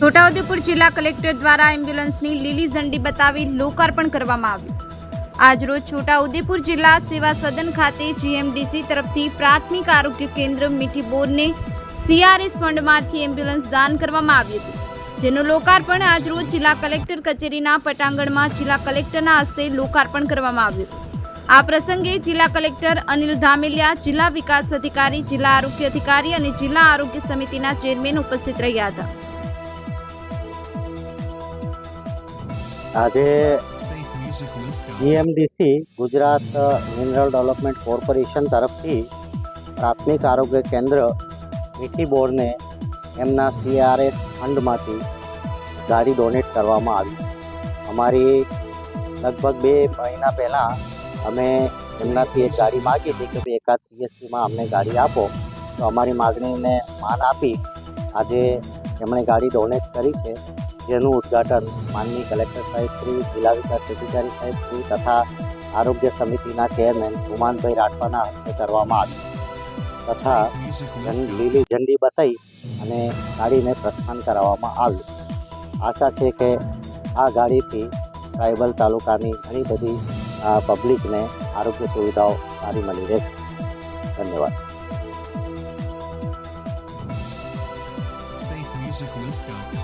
છોટાઉદેપુર જિલ્લા કલેક્ટર દ્વારા એમ્બ્યુલન્સની લીલી ઝંડી બતાવી લોકાર્પણ કરવામાં આવ્યું. આજરોજ છોટાઉદેપુર જિલ્લા સેવા સદન ખાતે જીએમડીસી તરફથી પ્રાથમિક આરોગ્ય કેન્દ્ર મીઠી બોરને સીઆરએસ ફંડમાંથી એમ્બ્યુલન્સ દાન કરવામાં આવ્યું હતું. જેનું લોકાર્પણ આજરોજ જિલ્લા કલેક્ટર કચેરીના પટાંગણમાં જિલ્લા કલેક્ટરના હસ્તે લોકાર્પણ કરવામાં આવ્યું. આ પ્રસંગે જિલ્લા કલેક્ટર અનિલ ધામેલિયા, જિલ્લા વિકાસ અધિકારી, જિલ્લા આરોગ્ય અધિકારી અને જિલ્લા આરોગ્ય સમિતિના ચેરમેન ઉપસ્થિત રહ્યા હતા. આજે GMDC Gujarat Mineral Development Corporation તરફથી પ્રાથમિક આરોગ્ય કેન્દ્ર મીઠી બોર્ડને એમના સીઆરએસ ફંડમાંથી ગાડી ડોનેટ કરવામાં આવી. અમારી લગભગ બે મહિના પહેલાં અમે એમનાથી એક ગાડી માગી હતી કે ભાઈ એકાદ પીએસસીમાં અમને ગાડી આપો. તો અમારી માગણીને માન આપી આજે એમણે ગાડી ડોનેટ કરી છે. જેનું ઉદ્ઘાટન માનની કલેક્ટર સાહેબશ્રી જિલ્લા વિકાસ અધિકારી સાહેબશ્રી તથા આરોગ્ય સમિતિના ચેરમેન હુમાનભાઈ રાઠવાના હસ્તે કરવામાં આવ્યું. તથા લીલી ઝંડી બતાવી અને ગાડીને પ્રસ્થાન કરાવવામાં આવ્યું. આશા છે કે આ ગાડીથી ટ્રાઇબલ તાલુકાની ઘણી બધી પબ્લિકને આરોગ્ય સુવિધાઓ સારી મળી રહેશે. ધન્યવાદ. Safemusiclist.com